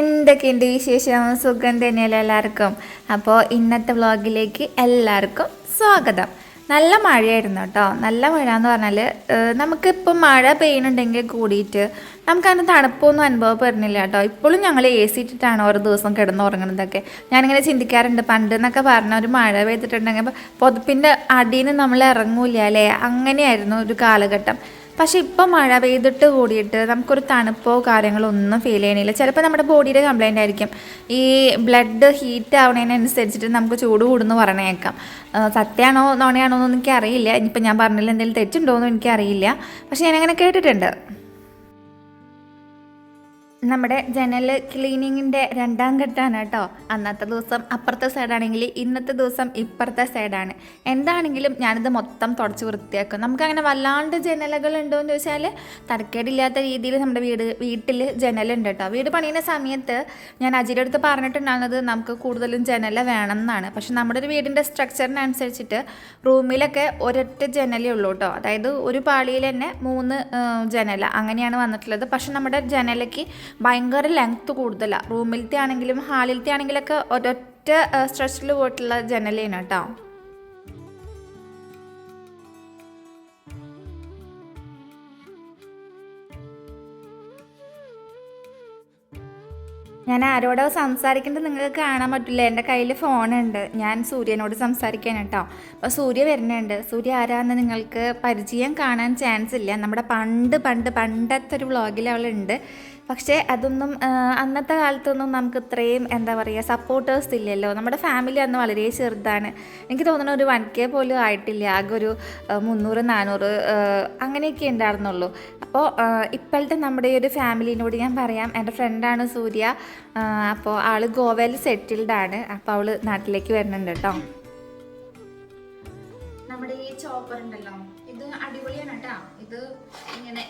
എന്തൊക്കെയുണ്ട് വിശേഷം? സുഖം തന്നെയല്ലേ എല്ലാവർക്കും? അപ്പോൾ ഇന്നത്തെ വ്ളോഗിലേക്ക് എല്ലാവർക്കും സ്വാഗതം. നല്ല മഴയായിരുന്നു കേട്ടോ. നല്ല മഴ എന്ന് പറഞ്ഞാൽ നമുക്കിപ്പോൾ മഴ പെയ്യുന്നുണ്ടെങ്കിൽ കൂടിയിട്ട് നമുക്കതിന് തണുപ്പൊന്നും അനുഭവപ്പെടുന്നില്ല കേട്ടോ. ഇപ്പോഴും ഞങ്ങൾ എ സി ഇട്ടിട്ടാണ് ഓരോ ദിവസം കിടന്നുറങ്ങുന്നതൊക്കെ. ഞാനിങ്ങനെ ചിന്തിക്കാറുണ്ട്. പണ്ട് എന്നൊക്കെ പറഞ്ഞ ഒരു മഴ പെയ്തിട്ടുണ്ടെങ്കിൽ പൊതുപ്പിന്റെ അടിയിൽ നിന്ന് നമ്മൾ ഇറങ്ങൂല അല്ലേ? അങ്ങനെയായിരുന്നു ഒരു കാലഘട്ടം. പക്ഷെ ഇപ്പം മഴ പെയ്തിട്ട് കൂടിയിട്ട് നമുക്കൊരു തണുപ്പോ കാര്യങ്ങളോ ഒന്നും ഫീൽ ചെയ്യണില്ല. ചിലപ്പോൾ നമ്മുടെ ബോഡിയുടെ കംപ്ലൈന്റ് ആയിരിക്കും. ഈ ബ്ലഡ് ഹീറ്റ് ആവണതിനനുസരിച്ചിട്ട് നമുക്ക് ചൂട് കൂടുന്നു പറഞ്ഞേക്കാം. സത്യമാണോ നോണയാണോ എന്നൊന്നും എനിക്ക് അറിയില്ല ഇനിയിപ്പോൾ ഞാൻ പറഞ്ഞില്ല എന്തെങ്കിലും തെറ്റുണ്ടോ എന്നും എനിക്കറിയില്ല. പക്ഷെ ഞാനങ്ങനെ കേട്ടിട്ടുണ്ട്. നമ്മുടെ ജനൽ ക്ലീനിങ്ങിന്റെ രണ്ടാം ഘട്ടമാണ് കേട്ടോ. അന്നത്തെ ദിവസം അപ്പുറത്തെ സൈഡാണെങ്കിൽ ഇന്നത്തെ ദിവസം ഇപ്പുറത്തെ സൈഡാണ് എന്താണെങ്കിലും ഞാനിത് മൊത്തം തുടച്ച് വൃത്തിയാക്കും. നമുക്കങ്ങനെ വല്ലാണ്ട് ജനലുകൾ ഉണ്ടോ എന്ന് ചോദിച്ചാൽ തരക്കേടില്ലാത്ത രീതിയിൽ നമ്മുടെ വീട് വീട്ടിൽ ജനലുണ്ട് കേട്ടോ. വീട് പണിയുന്ന സമയത്ത് ഞാൻ അജിയുടെ അടുത്ത് പറഞ്ഞിട്ടുണ്ടാകുന്നത് നമുക്ക് കൂടുതലും ജനല വേണം എന്നാണ് പക്ഷെ നമ്മുടെ ഒരു വീടിന്റെ സ്ട്രക്ചറിനനുസരിച്ചിട്ട് റൂമിലൊക്കെ ഒരൊറ്റ ജനലേ ഉള്ളൂ കേട്ടോ. അതായത് ഒരു പാളിയിൽ തന്നെ മൂന്ന് ജനല അങ്ങനെയാണ് വന്നിട്ടുള്ളത്. പക്ഷെ നമ്മുടെ ജനലയ്ക്ക് ഭയങ്കര ലെങ്ത്ത് കൂടുതലാണ് റൂമിലത്തെ ആണെങ്കിലും ഹാളിലത്തെ ആണെങ്കിലൊക്കെ ഒരൊറ്റ സ്ട്രെച്ചിൽ പോയിട്ടുള്ള ജനലാണ് കേട്ടോ ഞാൻ ആരോടോ സംസാരിക്കുന്നത് നിങ്ങൾക്ക് കാണാൻ പറ്റില്ല. എന്റെ കയ്യിൽ ഫോണുണ്ട്. ഞാൻ സൂര്യനോട് സംസാരിക്കാൻ കേട്ടോ അപ്പോൾ സൂര്യ വരുന്നുണ്ട്. സൂര്യ ആരാന്ന് നിങ്ങൾക്ക് പരിചയം കാണാൻ ചാൻസ് ഇല്ല. നമ്മുടെ പണ്ട് പണ്ട് പണ്ടത്തെ ഒരു വ്ളോഗിൽ അവളുണ്ട്. പക്ഷേ അതൊന്നും അന്നത്തെ കാലത്തൊന്നും നമുക്ക് ഇത്രയും എന്താ പറയുക സപ്പോർട്ടേഴ്സ് ഇല്ലല്ലോ. നമ്മുടെ ഫാമിലി അന്ന് വളരെ ചെറുതാണ്. എനിക്ക് തോന്നുന്നു ഒരു വൺ കെ പോലും ആയിട്ടില്ല. ആകെ ഒരു മുന്നൂറ് നാനൂറ് അങ്ങനെയൊക്കെ ഉണ്ടായിരുന്നുള്ളൂ. അപ്പോൾ ഇപ്പോഴത്തെ നമ്മുടെ ഈ ഒരു ഫാമിലിനോട് ഞാൻ പറയാം. എന്റെ ഫ്രണ്ടാണ് സൂര്യ. അപ്പോൾ ആൾ ഗോവയിൽ സെറ്റിൽഡാണ് അപ്പോൾ അവൾ നാട്ടിലേക്ക് വരുന്നുണ്ട് കേട്ടോ. നമ്മുടെ ഈ ചോപ്പർ ഉണ്ടല്ലോ. ഇത് അടിപൊളിയാണ് കേട്ടോ. ഇത് ഇങ്ങനെ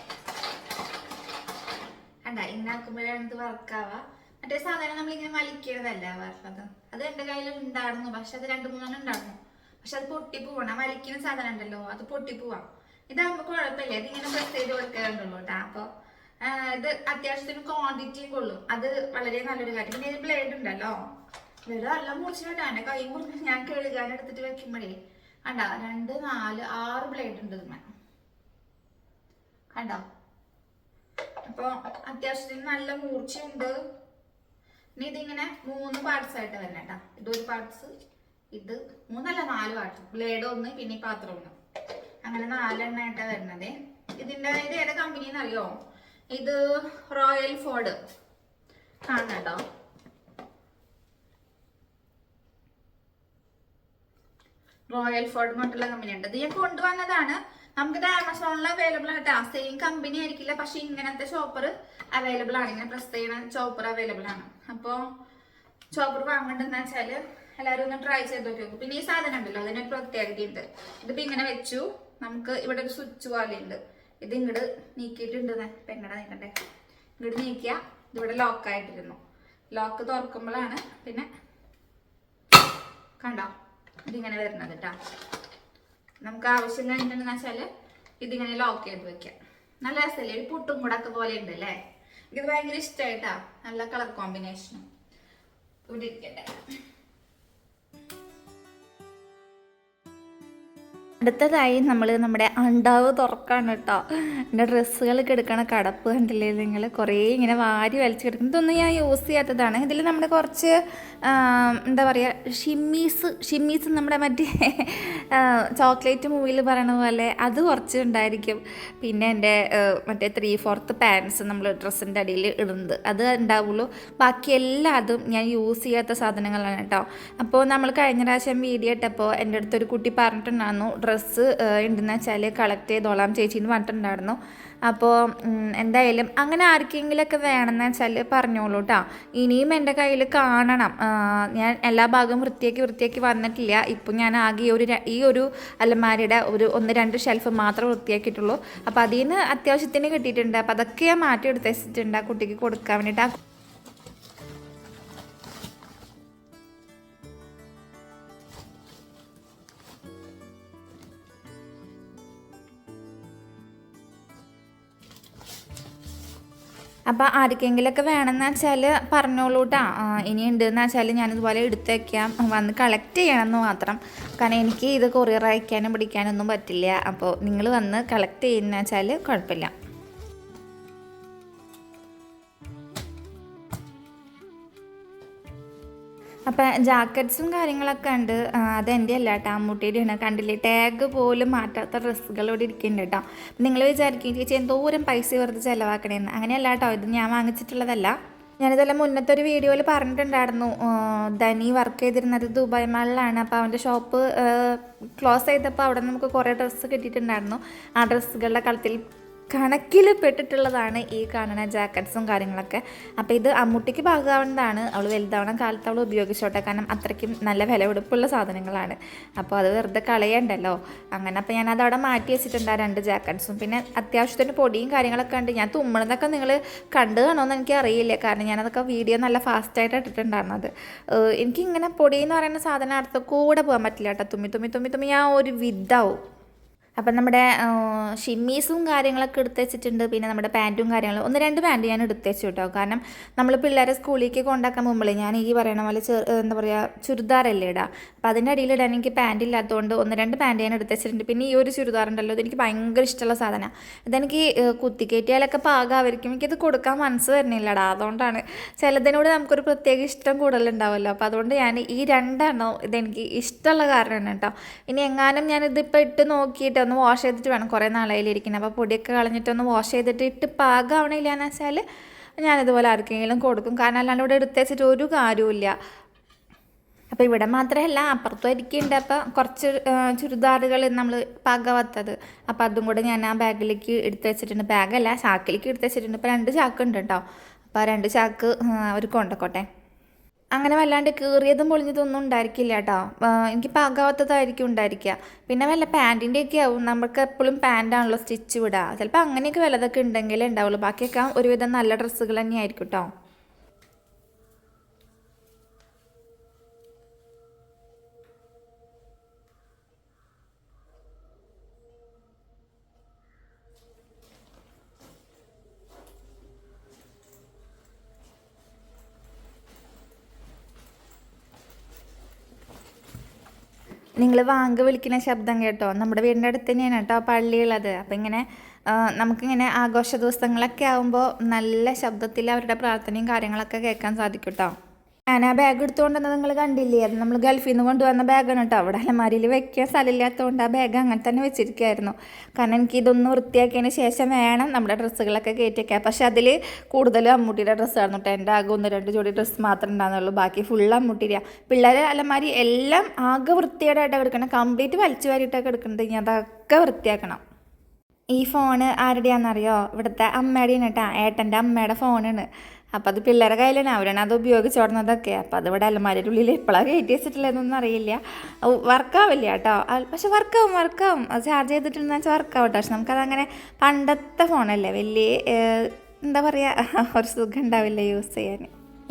കണ്ട ഇന്നാക്കുമ്പോഴാണ് ഇത് വർക്കാവുക മറ്റേ സാധാരണ നമ്മളിങ്ങനെ വലിക്കരുതല്ല പറഞ്ഞത് അത് എന്റെ കയ്യിൽ ഉണ്ടായിരുന്നു പക്ഷെ അത് രണ്ട് മൂന്നെണ്ണം ഉണ്ടായിരുന്നു പക്ഷെ അത് പൊട്ടിപ്പോവാണ്. ആ വലിക്കുന്ന സാധനം ഉണ്ടല്ലോ അത് പൊട്ടിപ്പോവാം. ഇതാകുമ്പോ കുഴപ്പമില്ല ഇതിങ്ങനെ പ്രസ് ചെയ്ത് കൊടുക്കാറുണ്ടല്ലോ അപ്പൊ ഇത് അത്യാവശ്യത്തിന് ക്വാണ്ടിറ്റിയും കൊള്ളും. അത് വളരെ നല്ലൊരു കാര്യം. പിന്നെ ഇത് ബ്ലേഡ് ഉണ്ടല്ലോ. ബ്ലേഡ് നല്ല മൂച്ചിട്ടാ എന്റെ കൈ മുറിച്ച് ഞാൻ കഴുകാൻ എടുത്തിട്ട് വെക്കുമ്പോഴേ കണ്ടോ? രണ്ട് നാല് ആറ് ബ്ലേഡ് ഉണ്ട് ഇതിന്മേൽ കണ്ടോ? അപ്പൊ അത്യാവശ്യത്തിന് നല്ല മൂർച്ചയുണ്ട്. ഇനി ഇതിങ്ങനെ മൂന്ന് പാർട്സ് ആയിട്ട് വരണം കേട്ടോ. ഇതൊരു പാർട്സ് ഇത് മൂന്നല്ല നാല് പാർട്സ് ബ്ലേഡ് ഒന്ന് പിന്നെ ഈ പാത്രം ഒന്ന്. അങ്ങനെ നാലെണ്ണ ആയിട്ടാ വരുന്നത് ഇതിന്റെ ഇത് ഏത് കമ്പനി എന്നറിയോ? ഇത് റോയൽ ഫോർഡ് കാണുന്നുണ്ടോ റോയൽ ഫോർഡ് മറ്റുള്ള കമ്പനി ഉണ്ട്. ഇത് ഞാൻ കൊണ്ടുവന്നതാണ് നമുക്കിത് ആമസോണിൽ അവൈലബിൾ ആണ് കേട്ടോ സെയിം കമ്പനി ആയിരിക്കില്ല. പക്ഷെ ഇങ്ങനത്തെ ചോപ്പർ അവൈലബിൾ ആണ്. ഇങ്ങനെ പ്രസ് ചെയ്യുന്ന ചോപ്പർ അവൈലബിൾ ആണ്. അപ്പോൾ ചോപ്പർ വാങ്ങണ്ടെന്ന് വെച്ചാൽ എല്ലാവരും ഒന്ന് ട്രൈ ചെയ്ത് നോക്കി പിന്നെ ഈ സാധനം ഉണ്ടല്ലോ. അതിനൊരു പ്രത്യേകത ഉണ്ട്. ഇതിപ്പോ ഇങ്ങനെ വെച്ചു. നമുക്ക് ഇവിടെ ഒരു സ്വിച്ച് പോലെ ഉണ്ട്. ഇത് ഇങ്ങോട്ട് നീക്കിയിട്ടുണ്ട്. എങ്ങനെ നീക്കണ്ടേ? ഇങ്ങോട്ട് നീക്കിയ ഇതിവിടെ ലോക്കായിട്ടിരുന്നു ലോക്ക് തുറക്കുമ്പോഴാണ് പിന്നെ കണ്ടോ? ഇതിങ്ങനെ വരുന്നത് കേട്ടോ നമുക്ക് ആവശ്യം കഴിഞ്ഞിട്ടുണ്ടെന്ന് വെച്ചാൽ ഇതിങ്ങനെ ലോക്ക് ചെയ്ത് വെക്കാം. നല്ല രസമല്ലേ ഒരു പുട്ടും കൂടൊക്കെ പോലെ ഉണ്ട് അല്ലേ? എനിക്കത് ഭയങ്കര ഇഷ്ടമായിട്ടാ നല്ല കളർ കോമ്പിനേഷനും ഇവിടെ ഇരിക്കട്ടെ. അടുത്തതായി നമ്മൾ നമ്മുടെ അണ്ടാവ് തുറക്കാണ് കേട്ടോ. എന്റെ ഡ്രസ്സുകളൊക്കെ എടുക്കണ കടപ്പ് കണ്ടില്ലേ നിങ്ങൾ? കുറേ ഇങ്ങനെ വാരി വലിച്ചു കിടക്കും ഇതൊന്നും ഞാൻ യൂസ് ചെയ്യാത്തതാണ്. ഇതിൽ നമ്മുടെ കുറച്ച് എന്താ പറയുക ഷിമ്മീസ് ഷിമ്മീസ് നമ്മുടെ മറ്റേ ചോക്ലേറ്റ് മൂവിയിൽ പറയണ പോലെ അത് കുറച്ച് ഉണ്ടായിരിക്കും. പിന്നെ എന്റെ മറ്റേ ത്രീ ഫോർത്ത് പാൻസ് നമ്മൾ ഡ്രസ്സിന്റെ അടിയിൽ ഇടുന്നത്. അത് ഉണ്ടാവുള്ളൂ. ബാക്കി എല്ലാതും ഞാൻ യൂസ് ചെയ്യാത്ത സാധനങ്ങളാണ് കേട്ടോ. അപ്പോൾ നമ്മൾ കഴിഞ്ഞ പ്രാവശ്യം വീഡിയോ ഇട്ടപ്പോൾ എന്റെ അടുത്തൊരു കുട്ടി പറഞ്ഞിട്ടുണ്ടായിരുന്നു ഡ്രസ്സ് ഉണ്ടെന്ന് വെച്ചാൽ കളക്ട് ചെയ്തോളാം. ചേച്ചി എന്ന് പറഞ്ഞിട്ടുണ്ടായിരുന്നു. അപ്പോൾ എന്തായാലും അങ്ങനെ ആർക്കെങ്കിലുമൊക്കെ വേണമെന്ന് വെച്ചാൽ പറഞ്ഞോളൂ കേട്ടോ ഇനിയും എന്റെ കയ്യിൽ കാണണം. ഞാൻ എല്ലാ ഭാഗവും വൃത്തിയാക്കി വൃത്തിയാക്കി വന്നിട്ടില്ല. ഇപ്പം ഞാൻ ആകെ ഈ ഒരു ഈ ഒരു അലമാരിയുടെ ഒരു ഒന്ന് രണ്ട് ഷെൽഫ് മാത്രം വൃത്തിയാക്കിയിട്ടുള്ളൂ. അപ്പോൾ അതിൽ നിന്ന് അത്യാവശ്യത്തിന് കിട്ടിയിട്ടുണ്ട്. അപ്പോൾ അതൊക്കെ ഞാൻ മാറ്റി എടുത്ത് വെച്ചിട്ടുണ്ട് ആ കുട്ടിക്ക് കൊടുക്കാൻ വേണ്ടിയിട്ട് അപ്പോൾ ആർക്കെങ്കിലൊക്കെ വേണമെന്ന് വെച്ചാൽ പറഞ്ഞോളൂ കേട്ടോ ഇനി ഉണ്ടെന്ന് വെച്ചാൽ ഞാനിതുപോലെ എടുത്ത് വയ്ക്കാം വന്ന് കളക്ട് ചെയ്യണമെന്ന് മാത്രം. കാരണം എനിക്ക് ഇത് കൊറിയർ അയക്കാനും പിടിക്കാനൊന്നും പറ്റില്ല. അപ്പോൾ നിങ്ങൾ വന്ന് കളക്ട് ചെയ്യുന്ന വെച്ചാൽ കുഴപ്പമില്ല. അപ്പം ജാക്കറ്റ്സും കാര്യങ്ങളൊക്കെ ഉണ്ട്. അതെന്റെ അല്ല കേട്ടോ അമ്മൂട്ടിയുടെയാണ്. കണ്ടില്ലേ? ടാഗ് പോലും മാറ്റാത്ത ഡ്രസ്സുകൾ ഇവിടെ ഇരിക്കുന്നുണ്ട് കേട്ടോ നിങ്ങൾ വിചാരിക്കും ചേച്ചി എന്തോരം പൈസ വെറുതെ ചിലവാക്കണേന്ന്. അങ്ങനെയല്ല കേട്ടോ ഇത് ഞാൻ വാങ്ങിച്ചിട്ടുള്ളതല്ല. ഞാനിതെല്ലാം മുന്നത്തെ ഒരു വീഡിയോയിൽ പറഞ്ഞിട്ടുണ്ടായിരുന്നു. ധനി വർക്ക് ചെയ്തിരുന്നത് ദുബായ് മാളിലാണ് അപ്പോൾ അവന്റെ ഷോപ്പ് ക്ലോസ് ചെയ്തപ്പോൾ അവിടെ നമുക്ക് കുറേ ഡ്രസ്സ് കിട്ടിയിട്ടുണ്ടായിരുന്നു. ആ ഡ്രസ്സുകളുടെ കളത്തിൽ കണക്കിൽ പെട്ടിട്ടുള്ളതാണ് ഈ കാണുന്ന ജാക്കറ്റ്സും കാര്യങ്ങളൊക്കെ. അപ്പോൾ ഇത് അമ്മൂട്ടിക്ക് ഭാഗമാവുന്നതാണ് അവൾ വലുതാവണ കാലത്ത് അവൾ ഉപയോഗിച്ചോട്ടെ. കാരണം അത്രയ്ക്കും നല്ല വിലപിടിപ്പുള്ള സാധനങ്ങളാണ്. അപ്പോൾ അത് വെറുതെ കളയണ്ടല്ലോ. അങ്ങനെ അപ്പോൾ ഞാൻ അതവിടെ മാറ്റി വെച്ചിട്ടുണ്ട് ആ രണ്ട് ജാക്കറ്റ്സും. പിന്നെ അത്യാവശ്യത്തിന് പൊടിയും കാര്യങ്ങളൊക്കെ ഉണ്ട്. ഞാൻ തുമ്മണതൊക്കെ നിങ്ങൾ കണ്ടു കാണുമെന്ന് എനിക്ക് അറിയില്ല കാരണം ഞാനതൊക്കെ വീഡിയോ നല്ല ഫാസ്റ്റായിട്ട് ഇട്ടിട്ടുണ്ടായിരുന്നത്. എനിക്കിങ്ങനെ പൊടി എന്ന് പറയുന്ന സാധനം അടുത്ത് കൂടെ പോകാൻ പറ്റില്ല കേട്ടോ. തുമ്മി തുമ്മി തുമ്മി തുമ്മി ഞാൻ ഒരു വിധാവും. അപ്പം നമ്മുടെ ഷിമ്മീസും കാര്യങ്ങളൊക്കെ എടുത്ത് വെച്ചിട്ടുണ്ട്. പിന്നെ നമ്മുടെ പാന്റും കാര്യങ്ങളും. ഒന്ന് രണ്ട് പാന്റ് ഞാൻ എടുത്ത് വെച്ചു കേട്ടോ. കാരണം നമ്മൾ പിള്ളേരെ സ്കൂളിലേക്ക് കൊണ്ടാക്കാൻ മുമ്പിൽ ഞാൻ ഈ പറയണ പോലെ എന്താ പറയുക ചുരിദാറല്ലേ ഇടാം. അപ്പോൾ അതിന്റെ അടിയിൽ ഇടാൻ എനിക്ക് പാന്റ് ഇല്ലാത്തതുകൊണ്ട് ഒന്ന് രണ്ട് പാന്റ് ഞാൻ എടുത്ത് വെച്ചിട്ടുണ്ട്. പിന്നെ ഈ ഒരു ചുരിദാർ ഉണ്ടല്ലോ ഇതെനിക്ക് ഭയങ്കര ഇഷ്ടമുള്ള സാധനമാണ് ഇതെനിക്ക് കുത്തിക്കേറ്റിയാലൊക്കെ പാകാമായിരിക്കും എനിക്കത് കൊടുക്കാൻ മനസ്സ് വരുന്നില്ലടാ. അതുകൊണ്ടാണ് ചിലതിനോട് നമുക്കൊരു പ്രത്യേക ഇഷ്ടം കൂടുതലുണ്ടാവുമല്ലോ. അപ്പോൾ അതുകൊണ്ട് ഞാൻ ഈ രണ്ടെണ്ണം ഇതെനിക്ക് ഇഷ്ടമുള്ള കാരണമാണ് കേട്ടോ. ഇനി എങ്ങാനും ഞാനിതിപ്പോൾ ഇട്ട് നോക്കിയിട്ട് ഒന്ന് വാഷ് ചെയ്തിട്ട് വേണം കുറേ നാളായിലിരിക്കുന്നത് അപ്പോൾ പൊടിയൊക്കെ കളഞ്ഞിട്ട് ഒന്ന് വാഷ് ചെയ്തിട്ട് ഇട്ട് പാകാവണില്ല എന്ന് വെച്ചാൽ ഞാനിതുപോലെ ആർക്കെങ്കിലും കൊടുക്കും. കാരണം അല്ലാണ്ട് ഇവിടെ എടുത്ത് വെച്ചിട്ട് ഒരു കാര്യമില്ല അപ്പോൾ ഇവിടെ മാത്രമല്ല അപ്പുറത്തും ഇരിക്കുന്നുണ്ട് അപ്പോൾ കുറച്ച് ചുരിദാറുകൾ നമ്മൾ പാകാവാത്തത്. അപ്പോൾ അതും കൂടെ ഞാൻ ആ ബാഗിലേക്ക് എടുത്ത് വെച്ചിട്ടുണ്ട്. ബാഗല്ല ചാക്കിലേക്ക് എടുത്ത് വെച്ചിട്ടുണ്ട്. ഇപ്പോൾ രണ്ട് ചാക്കുണ്ട് കേട്ടോ. അപ്പോൾ ആ രണ്ട് ചാക്ക് അവർ കൊണ്ടക്കോട്ടെ. അങ്ങനെ വല്ലാണ്ട് കീറിയതും പൊളിഞ്ഞതൊന്നും ഉണ്ടായിരിക്കില്ല കേട്ടോ. എനിക്ക് പാകാവാത്തതായിരിക്കും ഉണ്ടായിരിക്കുക. പിന്നെ വല്ല പാന്റിന്റെ ഒക്കെ ആവും. നമുക്ക് എപ്പോഴും പാന്റാണല്ലോ സ്റ്റിച്ച് വിടുക ചിലപ്പോൾ അങ്ങനെയൊക്കെ വല്ലതൊക്കെ ഉണ്ടെങ്കിലേ ഉണ്ടാവുള്ളൂ. ബാക്കിയൊക്കെ ഒരുവിധം നല്ല ഡ്രസ്സുകൾ തന്നെയായിരിക്കും കേട്ടോ. നിങ്ങൾ വാങ്ക് വിളിക്കുന്ന ശബ്ദം കേട്ടോ. നമ്മുടെ വീടിന്റെ അടുത്ത് തന്നെയാണ് കേട്ടോ പള്ളിയുള്ളത് അപ്പം ഇങ്ങനെ നമുക്കിങ്ങനെ ആഘോഷ ദിവസങ്ങളൊക്കെ ആകുമ്പോൾ നല്ല ശബ്ദത്തിൽ അവരുടെ പ്രാർത്ഥനയും കാര്യങ്ങളൊക്കെ കേൾക്കാൻ സാധിക്കും കേട്ടോ. ഞാൻ ആ ബാഗ് എടുത്തുകൊണ്ട് വന്നത് നിങ്ങൾ കണ്ടില്ലേ? അത് നമ്മൾ ഗൾഫിൽ നിന്ന് കൊണ്ടുവന്ന ബാഗാണ് കേട്ടോ അവിടെ അലമാരിയിൽ വെക്കാൻ സ്ഥലമില്ലാത്തതുകൊണ്ട് ആ ബാഗ് അങ്ങനെ തന്നെ വെച്ചിരിക്കുകയായിരുന്നു കാരണം എനിക്ക് ഇതൊന്ന് വൃത്തിയാക്കിയതിന് ശേഷം വേണം നമ്മുടെ ഡ്രസ്സുകളൊക്കെ കയറ്റി വയ്ക്കാൻ പക്ഷെ അതിൽ കൂടുതലും അമ്മൂട്ടിയുടെ ഡ്രസ്സാണ് കേട്ടോ എന്റെ ആകെ ഒന്ന് രണ്ട് ജോഡി ഡ്രസ്സ് മാത്രമേ ഉണ്ടാകുന്നുള്ളൂ ബാക്കി ഫുൾ അമ്മൂട്ടിരിയ പിള്ളേരെ അലമാരി എല്ലാം ആകെ വൃത്തിയോടായിട്ടാണ് എടുക്കണം കംപ്ലീറ്റ് വലിച്ചു വാരിയിട്ടൊക്കെ എടുക്കുന്നത് ഇനി അതൊക്കെ വൃത്തിയാക്കണം. ഈ ഫോണ് ആരുടെയാണെന്നറിയോ? ഇവിടുത്തെ അമ്മയുടെയാണ് കേട്ടോ ഏട്ടന്റെ അമ്മയുടെ ഫോണാണ് അപ്പോൾ അത് പിള്ളേരുടെ കയ്യിലാണ് അവരാണ് അത് ഉപയോഗിച്ചോടുന്നതൊക്കെ അപ്പോൾ അത് ഇവിടെ അലമാരിയുടെ ഉള്ളിൽ എപ്പോഴാണ് കയറ്റി വെച്ചിട്ടില്ലെന്നൊന്നും അറിയില്ല. വർക്കാവില്ല കേട്ടോ. പക്ഷെ വർക്കാവും വർക്കാവും. അത് ചാർജ് ചെയ്തിട്ടുണ്ടെന്ന് വെച്ചാൽ വർക്കാവും കേട്ടോ പക്ഷെ നമുക്കതങ്ങനെ പണ്ടത്തെ ഫോണല്ലേ വലിയ എന്താ പറയുക ഒരു സുഖം ഉണ്ടാവില്ല യൂസ് ചെയ്യാൻ.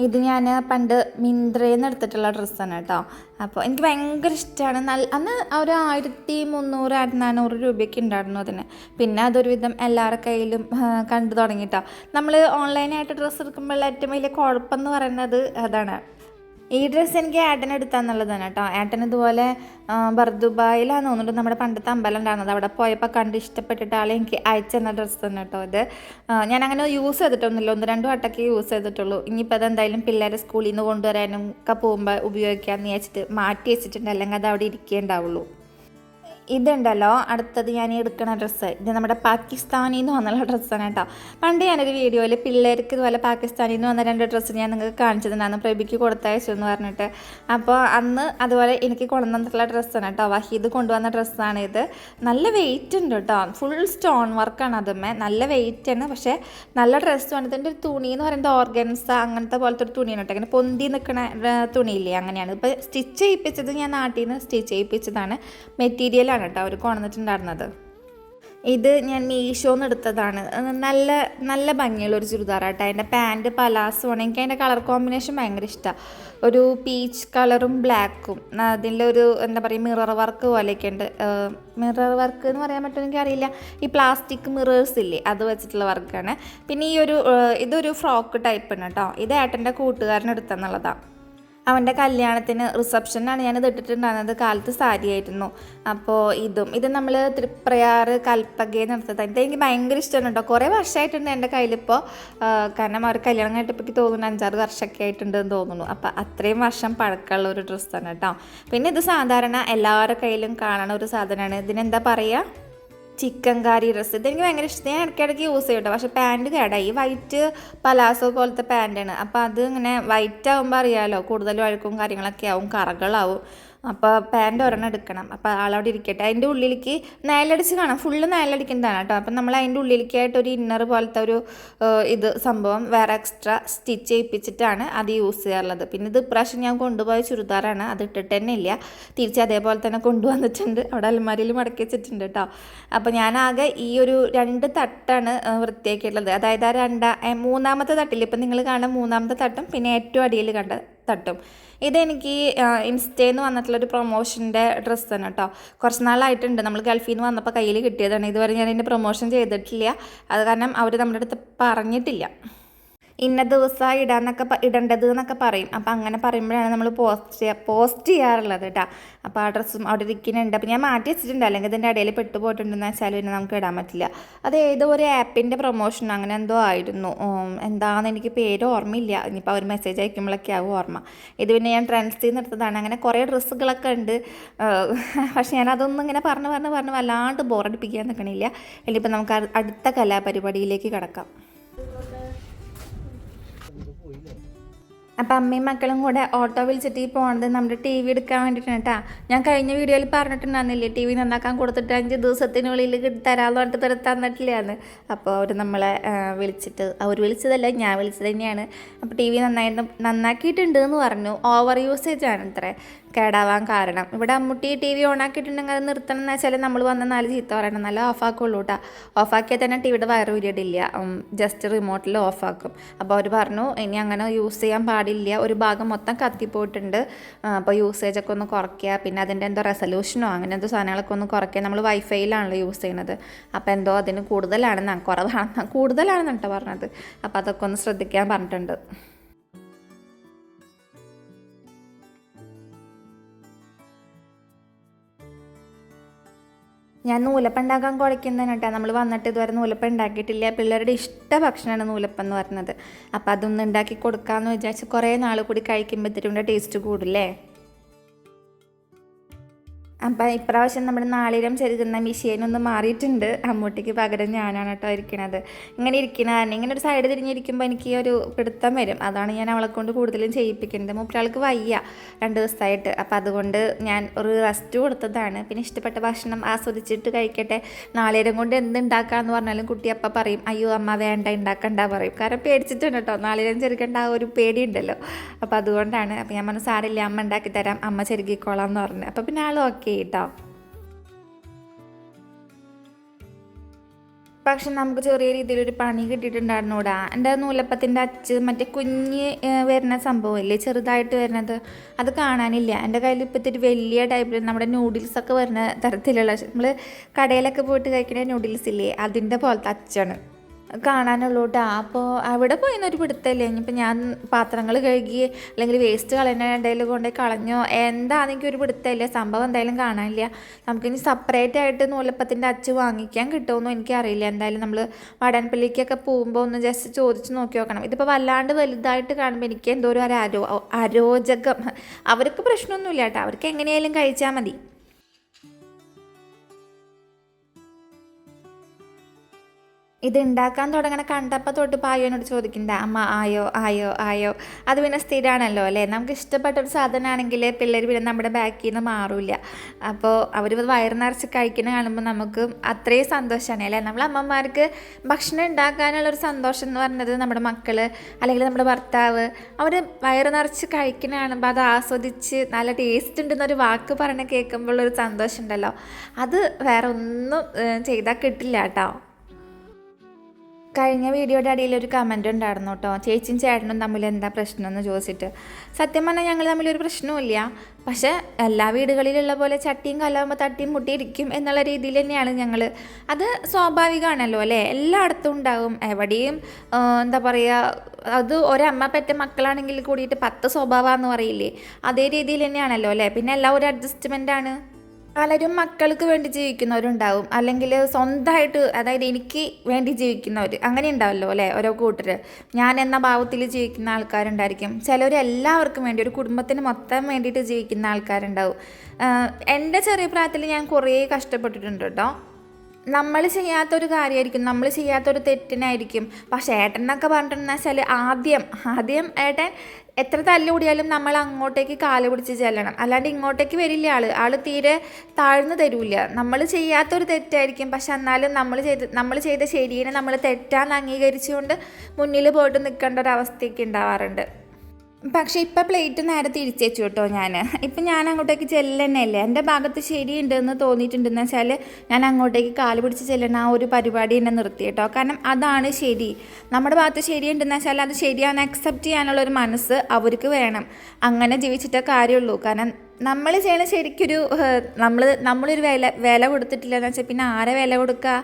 ഇത് ഞാൻ പണ്ട് മിന്ത്രയിൽ നിന്ന് എടുത്തിട്ടുള്ള ഡ്രസ്സാണ് കേട്ടോ. അപ്പോൾ എനിക്ക് ഭയങ്കര ഇഷ്ടമാണ് നല്ല അന്ന് ഒരു ആയിരത്തി മുന്നൂറ് ആയിരത്തി നാനൂറ് രൂപയ്ക്ക് ഉണ്ടായിരുന്നു അതിന്. പിന്നെ അതൊരുവിധം എല്ലാവരുടെ കയ്യിലും കണ്ടു തുടങ്ങിയിട്ടോ നമ്മൾ ഓൺലൈനായിട്ട് ഡ്രസ്സ് എടുക്കുമ്പോൾ ഏറ്റവും വലിയ കുഴപ്പമെന്ന് പറയുന്നത് അതാണ്. ഈ ഡ്രസ്സ് എനിക്ക് ഏട്ടൻ എടുത്താന്നുള്ളതാണ് കേട്ടോ. ഏട്ടൻ ഇതുപോലെ ബർദുബായിലാന്ന് തോന്നുന്നുണ്ട്. നമ്മുടെ പണ്ടത്തെ അമ്പലം ഉണ്ടായിരുന്നത്. അവിടെ പോയപ്പോൾ കണ്ട് ഇഷ്ടപ്പെട്ടിട്ട് ആളെ എനിക്ക് അയച്ചെന്ന ഡ്രസ്സ് തന്നെ കേട്ടോ ഇത്. ഞാൻ അങ്ങനെ യൂസ് ചെയ്തിട്ടൊന്നുമില്ല. ഒന്ന് രണ്ട് വട്ടമൊക്കെ യൂസ് ചെയ്തിട്ടുള്ളൂ. ഇനിയിപ്പോൾ അതെന്തായാലും പിള്ളേരെ സ്കൂളിൽ നിന്ന് കൊണ്ടുവരാനും ഒക്കെ പോകുമ്പോൾ ഉപയോഗിക്കാമെന്ന് വിചാരിച്ചിട്ട് മാറ്റി വെച്ചിട്ടുണ്ട്. അല്ലെങ്കിൽ അത് അവിടെ ഇരിക്കേ ഉണ്ടാവുള്ളൂ. ഇതുണ്ടല്ലോ. അടുത്തത് ഞാൻ എടുക്കുന്ന ഡ്രസ്സ്. ഇത് നമ്മുടെ പാകിസ്ഥാനിൽ നിന്ന് വന്നുള്ള ഡ്രസ്സാണ് കേട്ടോ. പണ്ട് ഞാനൊരു വീഡിയോയിൽ പിള്ളേർക്ക് ഇതുപോലെ പാകിസ്ഥാനിൽ നിന്ന് വന്ന രണ്ട് ഡ്രസ്സ് ഞാൻ നിങ്ങൾക്ക് കാണിച്ചിട്ടുണ്ടായിരുന്നു. പ്രഭിക്ക് കൊടുത്തയച്ചു എന്ന് പറഞ്ഞിട്ട്. അപ്പോൾ അന്ന് അതുപോലെ എനിക്ക് കൊണ്ടുവന്നിട്ടുള്ള ഡ്രസ്സാണ് കേട്ടോ. വഹീദ് കൊണ്ടുവന്ന ഡ്രസ്സാണ് ഇത്. നല്ല വെയിറ്റ് ഉണ്ട് കേട്ടോ. ഫുൾ സ്റ്റോൺ വർക്കാണ് അതുമേ നല്ല വെയിറ്റ് ആണ്. പക്ഷേ നല്ല ഡ്രസ്സ് ഇതിന്റെ ഒരു തുണി എന്ന് പറയുന്നത് ഓർഗൻസ അങ്ങനത്തെ പോലത്തെ ഒരു തുണിയാണ് കേട്ടോ. ഇങ്ങനെ പൊന്തി നിൽക്കുന്ന തുണിയില്ലേ അങ്ങനെയാണ്. ഇപ്പോൾ സ്റ്റിച്ച് ചെയ്യിപ്പിച്ചത് ഞാൻ നാട്ടിൽ നിന്ന് സ്റ്റിച്ച് ചെയ്യിപ്പിച്ചതാണ്. മെറ്റീരിയലാണ് കേട്ടോ അവർ കൊണ്ടുവന്നിട്ടുണ്ടായിരുന്നത്. ഇത് ഞാൻ മീഷോന്ന് എടുത്തതാണ്. നല്ല നല്ല ഭംഗിയുള്ള ഒരു ചുരിദാറാട്ടോ അതിന്റെ പാന്റ് പലാസോ ആണ്. എനിക്ക് അതിന്റെ കളർ കോമ്പിനേഷൻ ഭയങ്കര ഇഷ്ടമാണ് ഒരു പീച്ച് കളറും ബ്ലാക്കും. അതിലൊരു എന്താ പറയുക മിറർ വർക്ക് പോലെയൊക്കെ ഉണ്ട്. മിറർ വർക്ക് എന്ന് പറയാൻ പറ്റുമോ എനിക്ക് അറിയില്ല. ഈ പ്ലാസ്റ്റിക് മിറേഴ്സ് ഇല്ലേ അത് വെച്ചിട്ടുള്ള വർക്കാണ്. പിന്നെ ഈ ഒരു ഇതൊരു ഫ്രോക്ക് ടൈപ്പ് ആണ് കേട്ടോ. ഇത് ഏട്ടന്റെ കൂട്ടുകാരൻ എടുത്തെന്നുള്ളതാണ് അവന്റെ കല്യാണത്തിന് റിസപ്ഷനാണ് ഞാനിത് ഇട്ടിട്ടുണ്ടായിരുന്നത്. കാലത്ത് സാരി ആയിരുന്നു. അപ്പോൾ ഇതും. ഇത് നമ്മൾ തൃപ്രയാർ കൽപ്പകയിൽ നടത്തത് ഇത് എനിക്ക് ഭയങ്കര ഇഷ്ടമാണ് കേട്ടോ. കുറേ വർഷമായിട്ടുണ്ട് എന്റെ കയ്യിലിപ്പോൾ. കാരണം അവർ കല്യാണം കഴിഞ്ഞപ്പോൾ തോന്നുന്നു അഞ്ചാറ് വർഷമൊക്കെ ആയിട്ടുണ്ടെന്ന് തോന്നുന്നു. അപ്പോൾ അത്രയും വർഷം പഴക്കമുള്ള ഒരു ഡ്രസ്സാണ് കേട്ടോ. പിന്നെ ഇത് സാധാരണ എല്ലാവരുടെ കയ്യിലും കാണുന്ന ഒരു സാധനമാണ്. ഇതിനെന്താ പറയുക? ചിക്കൻ കറി ഡ്രസ്സ് ഇതെനിക്ക് ഭയങ്കര ഇഷ്ടം. ഞാൻ ഇടയ്ക്കിടയ്ക്ക് യൂസ് ചെയ്യും കേട്ടോ പക്ഷേ പാന്റ് കേടായി. വൈറ്റ് പലാസോ പോലത്തെ പാന്റാണ് അപ്പോൾ അത് ഇങ്ങനെ വൈറ്റ് ആകുമ്പോൾ അറിയാമല്ലോ കൂടുതൽ വഴുക്കും കാര്യങ്ങളൊക്കെ ആവും. കറകളാവും. അപ്പോൾ പാന്റ് ഒരെണ്ണം എടുക്കണം. അപ്പോൾ ആളവിടെ ഇരിക്കട്ടെ. അതിന്റെ ഉള്ളിലേക്ക് നയലടിച്ച് കാണാം. ഫുള്ള് നയലടിക്കുന്നതാണ് കേട്ടോ. അപ്പം നമ്മൾ അതിന്റെ ഉള്ളിലേക്കായിട്ട് ഒരു ഇന്നർ പോലത്തെ ഒരു ഇത് സംഭവം വേറെ എക്സ്ട്രാ സ്റ്റിച്ച് ചെയ്യിപ്പിച്ചിട്ടാണ് അത് യൂസ് ചെയ്യാറുള്ളത്. പിന്നെ ഇത് ഇപ്രാവശ്യം ഞാൻ കൊണ്ടുപോയ ചുരിദാറാണ്. അത് ഇട്ടിട്ട് തന്നെ ഇല്ല. തിരിച്ച് അതേപോലെ തന്നെ കൊണ്ടുവന്നിട്ടുണ്ട്. അവിടെ അലമാരിയിൽ മടക്കി വെച്ചിട്ടുണ്ട് കേട്ടോ. അപ്പോൾ ഞാനാകെ ഈ ഒരു രണ്ട് തട്ടാണ് വൃത്തിയാക്കിയിട്ടുള്ളത്. അതായത് ആ രണ്ടാ മൂന്നാമത്തെ തട്ടിൽ ഇപ്പം നിങ്ങൾ കാണുന്ന മൂന്നാമത്തെ തട്ടും പിന്നെ ഏറ്റവും അടിയിൽ കണ്ട തട്ടും. ഇതെനിക്ക് ഇൻസ്റ്റയിൽ നിന്ന് വന്നിട്ടുള്ളൊരു പ്രൊമോഷന്റെ ഡ്രസ്സ് തന്നെ കേട്ടോ കുറച്ച് നാളായിട്ടുണ്ട്. നമ്മൾ ഗൾഫിൽ നിന്ന് വന്നപ്പോൾ കയ്യിൽ കിട്ടിയതാണ്. ഇതുവരെ ഞാൻ ഇതിന്റെ പ്രൊമോഷൻ ചെയ്തിട്ടില്ല. അത് കാരണം അവർ നമ്മുടെ അടുത്ത് പറഞ്ഞിട്ടില്ല. ഇന്ന ദിവസമായി ഇടാന്നൊക്കെ ഇടേണ്ടത് എന്നൊക്കെ പറയും. അപ്പം അങ്ങനെ പറയുമ്പോഴാണ് നമ്മൾ പോസ്റ്റ് ചെയ്യുക പോസ്റ്റ് ചെയ്യാറുള്ളത് കേട്ടോ. അപ്പോൾ ആ ഡ്രസ്സും അവിടെ ഇരിക്കുന്നുണ്ട്. അപ്പോൾ ഞാൻ മാറ്റി വെച്ചിട്ടുണ്ട്. അല്ലെങ്കിൽ ഇതിന്റെ ഇടയിൽ പെട്ടു പോയിട്ടുണ്ടെന്ന് വെച്ചാൽ പിന്നെ നമുക്ക് ഇടാൻ പറ്റില്ല. അത് ഏതോ ഒരു ആപ്പിന്റെ പ്രൊമോഷൻ അങ്ങനെ എന്തോ ആയിരുന്നു. എന്താണെന്ന് എനിക്ക് പേര് ഓർമ്മയില്ല. ഇനിയിപ്പോൾ അവർ മെസ്സേജ് അയക്കുമ്പോഴൊക്കെ ആവും ഓർമ്മ. ഇത് പിന്നെ ഞാൻ ട്രെൻഡ്സിൽ നിന്ന് എടുത്തതാണ് അങ്ങനെ കുറേ ഡ്രസ്സുകളൊക്കെ ഉണ്ട്. പക്ഷേ ഞാൻ അതൊന്നും ഇങ്ങനെ പറഞ്ഞ് പറഞ്ഞ് പറഞ്ഞ് വല്ലാണ്ട് ബോറടിപ്പിക്കാൻ നിൽക്കണില്ല ഇനിയിപ്പോൾ നമുക്ക് അടുത്ത കലാപരിപാടിയിലേക്ക് കിടക്കാം. അപ്പം അമ്മയും മക്കളും കൂടെ ഓട്ടോ വിളിച്ചിട്ട് പോണത് നമ്മുടെ ടി വി എടുക്കാൻ വേണ്ടിയിട്ടാണ് കേട്ടോ ഞാൻ കഴിഞ്ഞ വീഡിയോയിൽ പറഞ്ഞിട്ടുണ്ടായിരുന്നില്ലേ ടി വി നന്നാക്കാൻ കൊടുത്തിട്ട് അഞ്ച് ദിവസത്തിനുള്ളിൽ തരാമെന്ന് പറഞ്ഞിട്ട് തര തന്നിട്ടില്ലാന്ന്. അപ്പോൾ അവർ നമ്മളെ വിളിച്ചിട്ട് അവർ വിളിച്ചതല്ല ഞാൻ വിളിച്ചത് തന്നെയാണ്. അപ്പോൾ ടി വി നന്നായിരുന്നു നന്നാക്കിയിട്ടുണ്ട് എന്ന് പറഞ്ഞു. ഓവർ യൂസേജ് ആണ് ഇത്ര കേടാവാൻ കാരണം. ഇവിടെ അമ്മൂട്ടി ടി വി ഓണാക്കിയിട്ടുണ്ടെങ്കിൽ അത് നിർത്തണം എന്ന് വെച്ചാൽ നമ്മൾ വന്ന നാല് ചീത്ത പറയണം. നല്ല ഓഫാക്കുള്ളൂ കേട്ടോ ഓഫാക്കിയാൽ തന്നെ ടിവിയുടെ വയറ് ഊരിയിടില്ല. ജസ്റ്റ് റിമോട്ടിൽ ഓഫാക്കും. അപ്പോൾ അവർ പറഞ്ഞു ഇനി അങ്ങനെ യൂസ് ചെയ്യാൻ പാടില്ല. ഒരു ഭാഗം മൊത്തം കത്തിപ്പോയിട്ടുണ്ട്. അപ്പോൾ യൂസേജ് ഒക്കെ ഒന്ന് കുറയ്ക്കുക. പിന്നെ അതിന്റെ എന്തോ റെസൊല്യൂഷനോ അങ്ങനെ എന്തോ സാധനങ്ങളൊക്കെ ഒന്ന് കുറയ്ക്കുക. നമ്മൾ വൈഫൈയിലാണല്ലോ യൂസ് ചെയ്യുന്നത്. അപ്പോൾ എന്തോ അതിന് കൂടുതലാണെന്നാണ് കുറവാണെന്നാണ് കൂടുതലാണെന്നാണ് കേട്ടോ പറഞ്ഞത്. അപ്പോൾ അതൊക്കെ ഒന്ന് ശ്രദ്ധിക്കാൻ പറഞ്ഞിട്ടുണ്ട്. ഞാൻ നൂലപ്പം ഉണ്ടാക്കാൻ കുഴയ്ക്കുന്നതിന് കേട്ടോ. നമ്മൾ വന്നിട്ട് ഇതുവരെ നൂലപ്പം ഉണ്ടാക്കിയിട്ടില്ല പിള്ളേരുടെ ഇഷ്ട ഭക്ഷണമാണ് നൂലപ്പം എന്ന് പറയുന്നത് അപ്പോൾ അതൊന്ന് ഉണ്ടാക്കി കൊടുക്കാമെന്ന് വിചാരിച്ച് കുറേ നാൾ കൂടി കഴിക്കുമ്പോഴത്തേക്കും ടേസ്റ്റ് കൂടില്ലേ അപ്പം ഇപ്രാവശ്യം നമ്മുടെ നാളിരം ചെരുകുന്ന മിഷീനൊന്ന് മാറിയിട്ടുണ്ട്. അമ്മൂട്ടിക്ക് പകരം ഞാനാണ് കേട്ടോ ഇരിക്കണത്. ഇങ്ങനെ ഇരിക്കണ ഇങ്ങനെ ഒരു സൈഡ് തിരിഞ്ഞിരിക്കുമ്പോൾ എനിക്ക് ഒരു പിടുത്തം വരും. അതാണ് ഞാൻ അവളെ കൊണ്ട് കൂടുതലും ചെയ്യിപ്പിക്കുന്നത്. മൂപ്പരാൾക്ക് വയ്യ രണ്ട് ദിവസമായിട്ട് അപ്പം അതുകൊണ്ട് ഞാൻ ഒരു റെസ്റ്റ് കൊടുത്തതാണ്. പിന്നെ ഇഷ്ടപ്പെട്ട ഭക്ഷണം ആസ്വദിച്ചിട്ട് കഴിക്കട്ടെ. നാളികേരം കൊണ്ട് എന്ത് ഉണ്ടാക്കാമെന്ന് പറഞ്ഞാലും കുട്ടി അപ്പം പറയും അയ്യോ അമ്മ വേണ്ട ഉണ്ടാക്കണ്ട പറയും. കാരണം പേടിച്ചിട്ടുണ്ട് കേട്ടോ. നാളികേരം ചെറുക്കേണ്ട ആ ഒരു പേടിയുണ്ടല്ലോ. അപ്പോൾ അതുകൊണ്ടാണ്. അപ്പോൾ ഞാൻ പറഞ്ഞു സാറില്ല അമ്മ ഉണ്ടാക്കി തരാം. അമ്മ ചെറുകിക്കോളാം എന്ന് പറഞ്ഞു. അപ്പോൾ പിന്നെ ആൾ ഓക്കെ കേട്ടോ പക്ഷെ നമുക്ക് ചെറിയ രീതിയിലൊരു പണി കിട്ടിയിട്ടുണ്ടായിരുന്നൂടാ. എന്റെ നൂലപ്പത്തിന്റെ അച്ഛൻ മറ്റേ കുഞ്ഞ് വരുന്ന സംഭവമില്ലേ? ചെറുതായിട്ട് വരുന്നത്. അത് കാണാനില്ല. എന്റെ കയ്യിൽ ഇപ്പോൾ ഇത്തിരി വലിയ ടൈപ്പിൽ നമ്മുടെ നൂഡിൽസൊക്കെ വരുന്ന തരത്തിലുള്ള നമ്മൾ കടയിലൊക്കെ പോയിട്ട് കഴിക്കുന്ന നൂഡിൽസ് ഇല്ലേ? അതിന്റെ പോലത്തെ അച്ചാണ്. കാണാനുള്ളൂ കേട്ടോ അപ്പോൾ അവിടെ പോയിന്നൊരു പിടുത്തല്ലേ? ഇനിയിപ്പോൾ ഞാൻ പാത്രങ്ങൾ കഴുകി അല്ലെങ്കിൽ വേസ്റ്റ് കളയുന്ന ഇടയിൽ കൊണ്ടുപോയി കളഞ്ഞോ? എന്താണെന്നെങ്കിൽ ഒരു പിടുത്തമില്ല. സംഭവം എന്തായാലും കാണാനില്ല. നമുക്കിനി സെപ്പറേറ്റ് ആയിട്ട് നൂലപ്പത്തിന്റെ അച്ച് വാങ്ങിക്കാൻ കിട്ടുമെന്നും എനിക്കറിയില്ല. എന്തായാലും നമ്മൾ വടൻപള്ളിക്കൊക്കെ പോകുമ്പോൾ ഒന്ന് ജസ്റ്റ് ചോദിച്ച് നോക്കി നോക്കണം. ഇതിപ്പോൾ വല്ലാണ്ട് വലുതായിട്ട് കാണുമ്പോൾ എനിക്ക് എന്തോ ഒരു അരോ അരോചകം. അവർക്ക് പ്രശ്നമൊന്നുമില്ല കേട്ടോ അവർക്ക് എങ്ങനെയായാലും കഴിച്ചാൽ മതി. ഇത് ഉണ്ടാക്കാൻ തുടങ്ങണ കണ്ടപ്പോൾ തൊട്ട് പായോനോട് ചോദിക്കണ്ട അമ്മ ആയോ ആയോ ആയോ. അത് പിന്നെ സ്ഥിരമാണല്ലോ അല്ലേ? നമുക്ക് ഇഷ്ടപ്പെട്ട ഒരു സാധനമാണെങ്കിൽ പിള്ളേർ പിന്നെ നമ്മുടെ ബാക്കിൽ നിന്ന് മാറില്ല അപ്പോൾ അവർ വയറ് നിറച്ച് കഴിക്കുന്ന കാണുമ്പോൾ നമുക്ക് അത്രയും സന്തോഷമാണ് അല്ലേ? നമ്മൾ അമ്മമാർക്ക് ഭക്ഷണം ഉണ്ടാക്കാനുള്ളൊരു സന്തോഷം എന്ന് പറഞ്ഞത് നമ്മുടെ മക്കൾ അല്ലെങ്കിൽ നമ്മുടെ ഭർത്താവ് അവർ വയറ് നിറച്ച് കഴിക്കുന്ന കാണുമ്പോൾ അത് ആസ്വദിച്ച് നല്ല ടേസ്റ്റ് ഉണ്ടെന്നൊരു വാക്ക് പറഞ്ഞ് കേൾക്കുമ്പോഴുള്ളൊരു സന്തോഷം ഉണ്ടല്ലോ അത് വേറെ ഒന്നും ചെയ്താൽ കിട്ടില്ല കേട്ടോ. കഴിഞ്ഞ വീഡിയോയുടെ അടിയിൽ ഒരു കമന്റ് ഉണ്ടായിരുന്നു കേട്ടോ ചേച്ചിയും ചേട്ടനും തമ്മിൽ എന്താ പ്രശ്നം എന്ന് ചോദിച്ചിട്ട്. സത്യം പറഞ്ഞാൽ ഞങ്ങൾ തമ്മിലൊരു പ്രശ്നവുമില്ല. പക്ഷേ എല്ലാ വീടുകളിലുള്ള പോലെ ചട്ടിയും കലാകുമ്പോൾ തട്ടിയും മുട്ടിയിരിക്കും എന്നുള്ള രീതിയിൽ തന്നെയാണ് ഞങ്ങൾ അത് സ്വാഭാവികമാണല്ലോ അല്ലേ? എല്ലായിടത്തും ഉണ്ടാകും. എവിടെയും എന്താ പറയുക അത് ഒരമ്മ പെറ്റ മക്കളാണെങ്കിൽ കൂടിയിട്ട് പത്ത് സ്വഭാവമാണെന്ന് പറയില്ലേ? അതേ രീതിയിൽ തന്നെയാണല്ലോ അല്ലേ? പിന്നെ എല്ലാം ഒരു അഡ്ജസ്റ്റ്മെന്റ് ആണ്. പലരും മക്കൾക്ക് വേണ്ടി ജീവിക്കുന്നവരുണ്ടാവും. അല്ലെങ്കിൽ സ്വന്തമായിട്ട് അതായത് എനിക്ക് വേണ്ടി ജീവിക്കുന്നവർ അങ്ങനെ ഉണ്ടാവല്ലോ അല്ലേ ഓരോ കൂട്ടർ ഞാൻ എന്ന ഭാവത്തിൽ ജീവിക്കുന്ന ആൾക്കാരുണ്ടായിരിക്കും. ചിലർ എല്ലാവർക്കും വേണ്ടി ഒരു കുടുംബത്തിന് മൊത്തം വേണ്ടിയിട്ട് ജീവിക്കുന്ന ആൾക്കാരുണ്ടാവും. എന്റെ ചെറിയ പ്രായത്തിൽ ഞാൻ കുറേ കഷ്ടപ്പെട്ടിട്ടുണ്ട് കേട്ടോ. നമ്മൾ ചെയ്യാത്തൊരു കാര്യമായിരിക്കും നമ്മൾ ചെയ്യാത്തൊരു തെറ്റിനായിരിക്കും. പക്ഷേ ഏട്ടൻ എന്നൊക്കെ പറഞ്ഞിട്ടുണ്ടെന്ന് വെച്ചാൽ ആദ്യം ആദ്യം ഏട്ടൻ എത്ര തല്ലുകൂടിയാലും നമ്മൾ അങ്ങോട്ടേക്ക് കാൽ പിടിച്ച് ചെല്ലണം. അല്ലാണ്ട് ഇങ്ങോട്ടേക്ക് വരില്ല ആൾ ആൾ തീരെ താഴ്ന്നു തരൂല നമ്മൾ ചെയ്യാത്തൊരു തെറ്റായിരിക്കും. പക്ഷെ എന്നാലും നമ്മൾ ചെയ്ത് നമ്മൾ ചെയ്ത ശരിയെ നമ്മൾ തെറ്റാന്ന് അംഗീകരിച്ചുകൊണ്ട് മുന്നിൽ പോയിട്ട് നിൽക്കേണ്ട ഒരു അവസ്ഥയൊക്കെ ഉണ്ടാവാറുണ്ട്. പക്ഷേ ഇപ്പം പ്ലേറ്റ് നേരെ തിരിച്ചേച്ചു കേട്ടോ ഞാൻ ഇപ്പം ഞാൻ അങ്ങോട്ടേക്ക് ചെല്ലണല്ലേ? എന്റെ ഭാഗത്ത് ശരിയുണ്ടെന്ന് തോന്നിയിട്ടുണ്ടെന്ന് വെച്ചാൽ ഞാൻ അങ്ങോട്ടേക്ക് കാൽ പിടിച്ച് ചെല്ലണ ആ ഒരു പരിപാടി എന്നെ നിർത്തി കേട്ടോ. കാരണം അതാണ് ശരി. നമ്മുടെ ഭാഗത്ത് ശരിയുണ്ടെന്ന് വെച്ചാൽ അത് ശരിയാണെന്ന് അക്സെപ്റ്റ് ചെയ്യാനുള്ള ഒരു മനസ്സ് അവർക്ക് വേണം. അങ്ങനെ ജീവിച്ചിട്ടേ കാര്യമുള്ളൂ. കാരണം നമ്മൾ ചെയ്യണ ശരിക്കൊരു നമ്മൾ നമ്മളൊരു വില വില കൊടുത്തിട്ടില്ലെന്ന് വെച്ചാൽ പിന്നെ ആരെ വില കൊടുക്കുക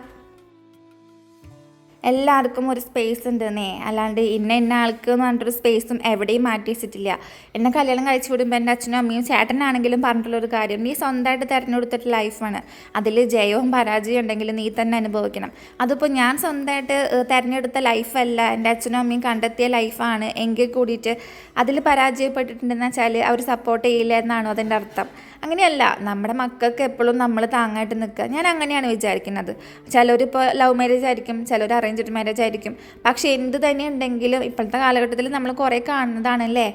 എല്ലാവർക്കും ഒരു സ്പേസ് ഉണ്ടെന്നേ. അല്ലാണ്ട് ഇന്ന ഇന്ന ആൾക്ക് എന്ന് പറഞ്ഞിട്ടൊരു സ്പേസും എവിടെയും മാറ്റി വെച്ചിട്ടില്ല. എന്നെ കല്യാണം കഴിച്ചു വിടുമ്പോൾ എന്റെ അച്ഛനും അമ്മയും ചേട്ടനാണെങ്കിലും പറഞ്ഞിട്ടുള്ളൊരു കാര്യം നീ സ്വന്തമായിട്ട് തിരഞ്ഞെടുത്തിട്ട് ലൈഫാണ് അതിൽ ജയവും പരാജയവും ഉണ്ടെങ്കിൽ നീ തന്നെ അനുഭവിക്കണം. അതിപ്പോൾ ഞാൻ സ്വന്തമായിട്ട് തിരഞ്ഞെടുത്ത ലൈഫല്ല എന്റെ അച്ഛനും അമ്മയും കണ്ടെത്തിയ ലൈഫാണ് എങ്കിൽ കൂടിയിട്ട് അതിൽ പരാജയപ്പെട്ടിട്ടുണ്ടെന്ന് വെച്ചാൽ അവർ സപ്പോർട്ട് ചെയ്യില്ല എന്നാണോ അതിന്റെ അർത്ഥം. അങ്ങനെയല്ല നമ്മുടെ മക്കൾക്ക് എപ്പോഴും നമ്മൾ താങ്ങായിട്ട് നിൽക്കുക. ഞാൻ അങ്ങനെയാണ് വിചാരിക്കുന്നത്. ചിലരിപ്പോൾ ലവ് മാരേജ് ആയിരിക്കും ചിലർ അറേഞ്ച്ഡ് മാരേജ് ആയിരിക്കും. പക്ഷേ എന്ത് തന്നെ ഉണ്ടെങ്കിലും ഇപ്പോഴത്തെ കാലഘട്ടത്തിൽ നമ്മൾ കുറേ കാണുന്നതാണല്ലേ?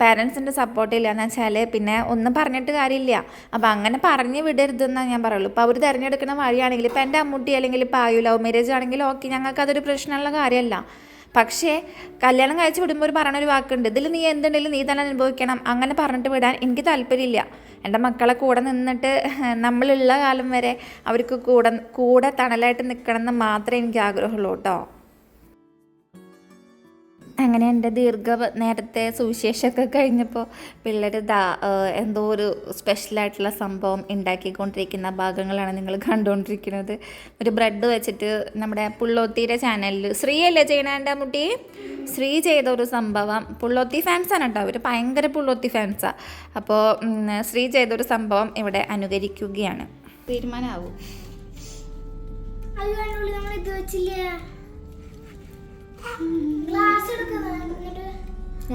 പാരൻസിന്റെ സപ്പോർട്ട് ഇല്ല എന്ന് വെച്ചാൽ പിന്നെ ഒന്നും പറഞ്ഞിട്ട് കാര്യമില്ല. അപ്പോൾ അങ്ങനെ പറഞ്ഞ് വിടരുതെന്നാണ് ഞാൻ പറയുള്ളൂ. ഇപ്പോൾ അവർ തിരഞ്ഞെടുക്കുന്ന വഴിയാണെങ്കിൽ ഇപ്പോൾ എന്റെ അമ്മൂട്ടി അല്ലെങ്കിൽ ആയു ലവ് മാരേജ് ആണെങ്കിൽ ഓക്കെ ഞങ്ങൾക്ക് അതൊരു പ്രശ്നമുള്ള കാര്യമല്ല. പക്ഷേ കല്യാണം കഴിച്ച് വിടുമ്പോൾ ഒരു പറഞ്ഞൊരു വാക്കുണ്ട്. ഇതിൽ നീ എന്തുണ്ടെങ്കിലും നീ തന്നെ അനുഭവിക്കണം. അങ്ങനെ പറഞ്ഞിട്ട് വിടാൻ എനിക്ക് താല്പര്യമില്ല. എന്റെ മക്കളെ കൂടെ നിന്നിട്ട് നമ്മളുള്ള കാലം വരെ അവർക്ക് കൂടെ കൂടെ തണലായിട്ട് നിൽക്കണം എന്ന് മാത്രമേ എനിക്ക് ആഗ്രഹമുള്ളൂ കേട്ടോ. അങ്ങനെ എന്റെ ദീർഘ നേരത്തെ സുവിശേഷമൊക്കെ കഴിഞ്ഞപ്പോൾ പിള്ളേർ ദാ എന്തോ ഒരു സ്പെഷ്യലായിട്ടുള്ള സംഭവം ഉണ്ടാക്കിക്കൊണ്ടിരിക്കുന്ന ഭാഗങ്ങളാണ് നിങ്ങൾ കണ്ടുകൊണ്ടിരിക്കുന്നത്. ഒരു ബ്രെഡ് വെച്ചിട്ട് നമ്മുടെ പുള്ളോത്തിയുടെ ചാനലിൽ ശ്രീ അല്ലേ ചെയ്യണേന്റെ മുട്ടി ശ്രീ ചെയ്ത ഒരു സംഭവം. പുള്ളോത്തി ഫാൻസാണ് കേട്ടോ. അവർ ഭയങ്കര പുള്ളോത്തി ഫാൻസാണ് അപ്പോൾ ശ്രീ ചെയ്തൊരു സംഭവം ഇവിടെ അനുകരിക്കുകയാണ്. തീരുമാനമാവും. അത് നമ്മൾ ഇത് വെച്ചില്ല?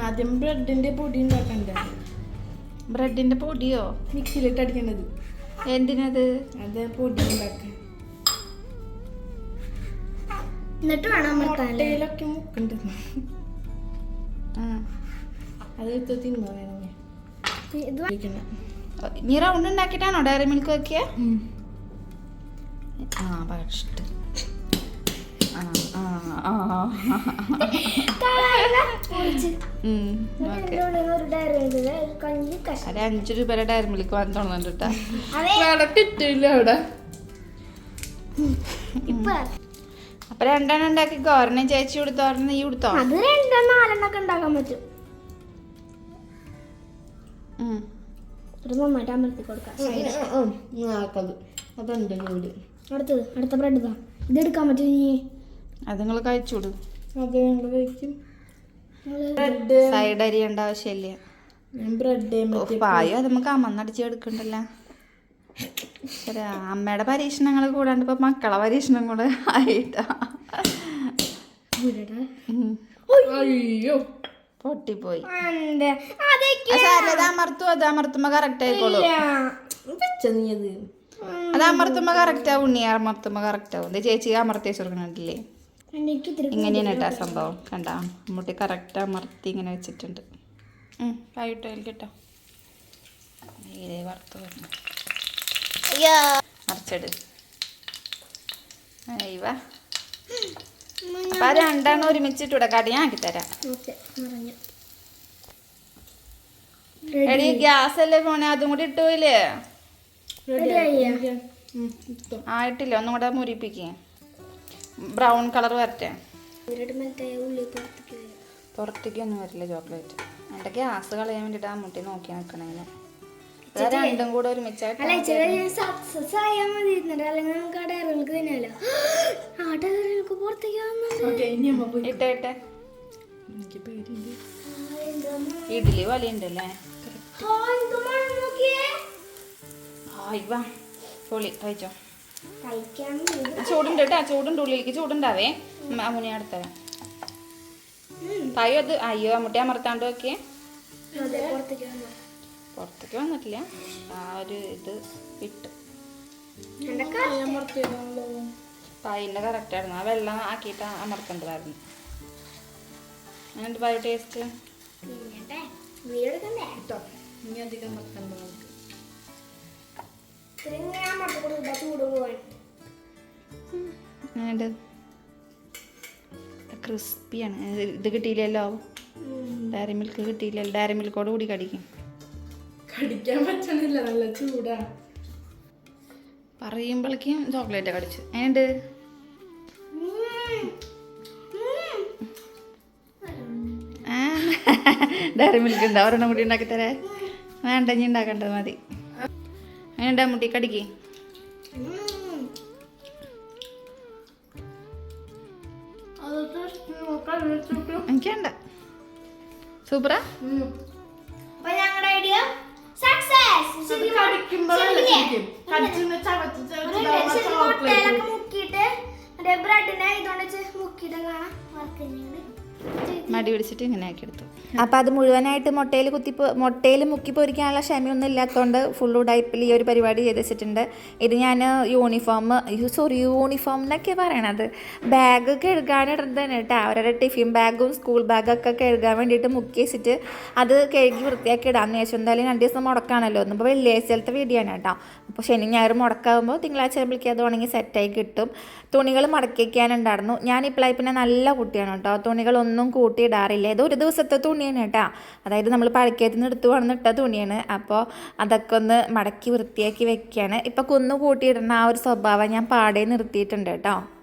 ആദ്യം ബ്രെഡിന്റെ പൊടി ഉണ്ടാക്കണ്ട? ബ്രെഡിന്റെ പൊടിയോ? മിക്സിയിലിട്ട് അടിക്കണത്. എന്തിനത്? അത് പൊടി ഉണ്ടാക്കാൻ എന്നിട്ട് വേണം അമർത്താൻ മുട്ടയിലൊക്കെ മുക്കുണ്ട് ആ. അത് എടുത്ത് തിന്നോ വേണമെങ്കിൽ ഇത് കഴിക്കണം നീ റൗണ്ട് ഉണ്ടാക്കിയിട്ടാണോ ഡയറി മിൽക്ക് വെക്കിയ? ആ പക്ഷെ ഒരു അഞ്ച് രൂപയുടെ ഡയറി മിൽക്ക് വാങ്ങി അവിടെ കിട്ടില്ല അവിടെ. ഇപ്പൊ. അപ്പൊ രണ്ടെണ്ണം ഉണ്ടാക്കി. ഒരെണ്ണം ചേച്ചി കൊടുത്തോ? ഒരെണ്ണം നീ കൊടുത്തോ? അത് രണ്ടോ നാലെണ്ണൊക്കെ ഉണ്ടാക്കാൻ പറ്റും. നന്നായിട്ട് അമർത്തി കൊടുക്കാം. അടുത്തത് അടുത്ത ബ്രെഡ് ഇതാ. ഇതെടുക്കാൻ പറ്റും നീ അത് നിങ്ങൾ കഴിച്ചുവിടും അത് ഞങ്ങൾ കഴിക്കും. സൈഡ് അരിയേണ്ട ആവശ്യമില്ല. ബ്രെഡ് പായോ? അത് നമുക്ക് അമ്മന്നടിച്ച് എടുക്കണ്ടല്ലോ. അമ്മയുടെ പരീക്ഷണങ്ങൾ കൂടാണ്ട് ഇപ്പൊ മക്കളെ പരീക്ഷണം കൂടെ ആയിട്ടാ. അയ്യോ. പൊട്ടിപ്പോയി. അത് അമർത്തും അത് അമർത്തുമ്പോ കറക്റ്റ് ആയിക്കോളൂ. അത്. അമർത്തുമ്പോ കറക്റ്റ് ആവും ഉണ്ണി അമർത്തുമ്പോ കറക്റ്റ് ആവും. ചേച്ചി അമർത്തി വെച്ചു കൊടുക്കണില്ലേ ഇങ്ങനെയാണ് കേട്ടോ സംഭവം. കണ്ട മുട്ടി കറക്റ്റ് അമർത്തി ഇങ്ങനെ വെച്ചിട്ടുണ്ട്. രണ്ടാണ് കേട്ടോ. ഇതേ വറുത്ത് വരണം മറിച്ചിട്. അയ്യവ അപ്പം അത് രണ്ടെണ്ണം ഒരുമിച്ചിട്ടൂടെ കടി ഞാൻ ആക്കി തരാം. എടി ഗ്യാസ് അല്ലേ പോണേ അതും കൂടി റെഡിയായി ആയിട്ടില്ല ഒന്നും കൂടെ മുരിപ്പിക്കേ. ബ്രൗൺ കളർ വരട്ടെ? പുറത്തേക്ക് ഒന്നും വരില്ല ചോക്ലേറ്റ്. എന്റെ ഗ്യാസ് കളയാൻ വേണ്ടിയിട്ട് ആ മുട്ടി നോക്കി നിൽക്കണേന് ഇത് രണ്ടും കൂടെ ഒരുമിച്ചായിട്ട് അല്ല ഇച്ചിരി സക്സസ് ആയാൽ മതി എന്നിട്ട് അല്ലെങ്കിൽ നമുക്ക് ആ ഡയറുകൾക്ക് തന്നെയല്ലോ ആ ഡയറുകൾക്ക് പുറത്തേക്ക് ഇനി അമ്മ പോയി ഇട്ടേ ഇട്ടേ. എനിക്ക് പേടിയുണ്ട്. ഇഡ്ഡലി വലിയുണ്ടല്ലേ? പൊളി കഴിച്ചോ. ചൂടുണ്ട് കേട്ടോ ചൂടുണ്ട് ഉള്ളിലേക്ക് ചൂടുണ്ടാവേ. അമ്മുനെ അടുത്തരാം തായോ അത്? അയ്യോ അമ്മൂട്ടി അമർത്താണ്ട് നോക്കിയേ. പുറത്തേക്ക് വന്നു. പുറത്തേക്ക് വന്നിട്ടില്ല. ആ ഒരു ഇത് വിട്ടു പായിന്റെ കറക്റ്റായിരുന്നു ആ വെള്ളം ആക്കിയിട്ട് അമർത്തേണ്ടതായിരുന്നു. എന്നിട്ട് ബയോ ടേസ്റ്റ് അധികം അമർത്തണ്ട ക്രിസ്പിയാണ് ഇത് കിട്ടിയില്ലല്ലോ? ഡയറി മിൽക്ക് കിട്ടിയില്ലല്ലോ? ഡയറി മിൽക്കോട് കൂടി കടിക്കും. കടിക്കാൻ പറ്റണില്ല. നല്ല ചൂടാ. പറയുമ്പോഴേക്കും ചോക്ലേറ്റ് കടിച്ചു എങ്ങനെയുണ്ട്? ആ ഡയറി മിൽക്ക് ഉണ്ടാവും ഒരെണ്ണം കൂടി ഉണ്ടാക്കി തരാ വേണ്ട ഇനി ഉണ്ടാക്കേണ്ടത് മതി. എങ്ങനെയുണ്ടാ മുട്ടി കടിക്ക് എനിക്ക് വേണ്ട സൂപ്പറാ ഞങ്ങളുടെ ഐഡിയ മുക്കിയിട്ട് ബ്രെഡിനെ ഇതുകൊണ്ട് മുക്കിയിട്ട് കാണാം. വർക്ക് മടി പിടിച്ചിട്ട് ഇങ്ങനെ ആക്കി എടുത്തു അപ്പോൾ അത് മുഴുവനായിട്ട് മുട്ടയിൽ കുത്തി മുട്ടയിൽ മുക്കി പൊരിക്കാനുള്ള ക്ഷമയൊന്നും ഇല്ലാത്തതുകൊണ്ട് ഫുൾ ഉടായ്പിൽ ഈ ഒരു പരിപാടി ചെയ്ത് വെച്ചിട്ടുണ്ട്. ഇത് ഞാൻ യൂണിഫോം സോറി യൂണിഫോം എന്നൊക്കെ പറയണത് ബാഗ് തന്നെ കേട്ടോ. അവരുടെ ടിഫിൻ ബാഗും സ്കൂൾ ബാഗൊക്കെ കഴുകാൻ വേണ്ടിയിട്ട് മുക്കി വെച്ചിട്ട് അത് കഴുകി വൃത്തിയാക്കി ഇടാമെന്ന് വെച്ചു എന്തായാലും രണ്ട് ദിവസം മുടക്കാണല്ലോ. ഒന്നിപ്പോൾ വെള്ളിയാഴ്ചത്തെ വീടിയാണ് കേട്ടോ. അപ്പോൾ ശനി ഞായർ മുടക്കാകുമ്പോൾ തിങ്കളാഴ്ച ആകുമ്പോഴേക്കും അത് ഉണങ്ങി സെറ്റായി കിട്ടും. തുണികൾ മടക്കി വയ്ക്കാനുണ്ടായിരുന്നു ഞാൻ ഇപ്പോഴായി പിന്നെ നല്ല കുട്ടിയാണ് കേട്ടോ. തുണികളൊന്നും കൂട്ടിയിടാറില്ല. ഇത് ഒരു ദിവസത്തെ തുണിയാണ് കേട്ടോ. അതായത് നമ്മൾ പഴക്കത്തിൽ എടുത്ത് വന്നിട്ട തുണിയാണ്. അപ്പോൾ അതൊക്കെ ഒന്ന് മടക്കി വൃത്തിയാക്കി വെക്കുകയാണ് ഇപ്പോൾ കുന്നു കൂട്ടിയിടുന്ന ആ ഒരു സ്വഭാവം ഞാൻ പാടെ നിർത്തിയിട്ടുണ്ട് കേട്ടോ.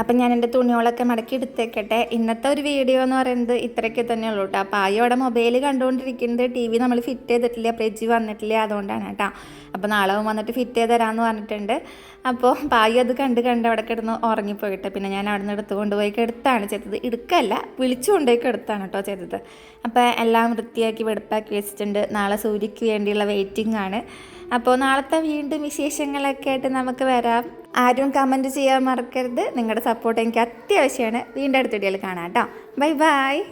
അപ്പം ഞാൻ എന്റെ തുണികളൊക്കെ മടക്കി എടുത്തേക്കട്ടെ. ഇന്നത്തെ ഒരു വീഡിയോ എന്ന് പറയുന്നത് ഇത്രയ്ക്ക് തന്നെ ഉള്ളൂ കേട്ടോ അപ്പോൾ ആയോടെ മൊബൈൽ കണ്ടുകൊണ്ടിരിക്കുന്നത് ടി വി നമ്മൾ ഫിറ്റ് ചെയ്തിട്ടില്ല ഫ്രിഡ്ജ് വന്നിട്ടില്ല അതുകൊണ്ടാണ് കേട്ടോ അപ്പോൾ നാളെ വന്നിട്ട് ഫിറ്റ് ചെയ്ത് തരാമെന്ന് പറഞ്ഞിട്ടുണ്ട്. അപ്പോൾ പായി അത് കണ്ട് കണ്ട് അവിടെ കിടന്ന് ഉറങ്ങിപ്പോയിട്ട് പിന്നെ ഞാൻ അവിടെ നിന്ന് എടുത്ത് കൊണ്ടുപോയി എടുത്താണ് ചെയ്തത്. എടുക്കല്ല വിളിച്ചു കൊണ്ടുപോയി എടുത്താണ് കേട്ടോ ചെയ്തത്. അപ്പോൾ എല്ലാം വൃത്തിയാക്കി വെടുപ്പാക്കി വെച്ചിട്ടുണ്ട്. നാളെ സൂര്യക്ക് വേണ്ടിയുള്ള വെയിറ്റിംഗ് ആണ്. അപ്പോൾ നാളത്തെ വീണ്ടും വിശേഷങ്ങളൊക്കെ ആയിട്ട് നമുക്ക് വരാം. ആരും കമന്റ് ചെയ്യാൻ മറക്കരുത്. നിങ്ങളുടെ സപ്പോർട്ട് എനിക്ക് അത്യാവശ്യമാണ്. വീണ്ടും അടുത്ത വീഡിയോയിൽ കാണാം കേട്ടോ. Bye bye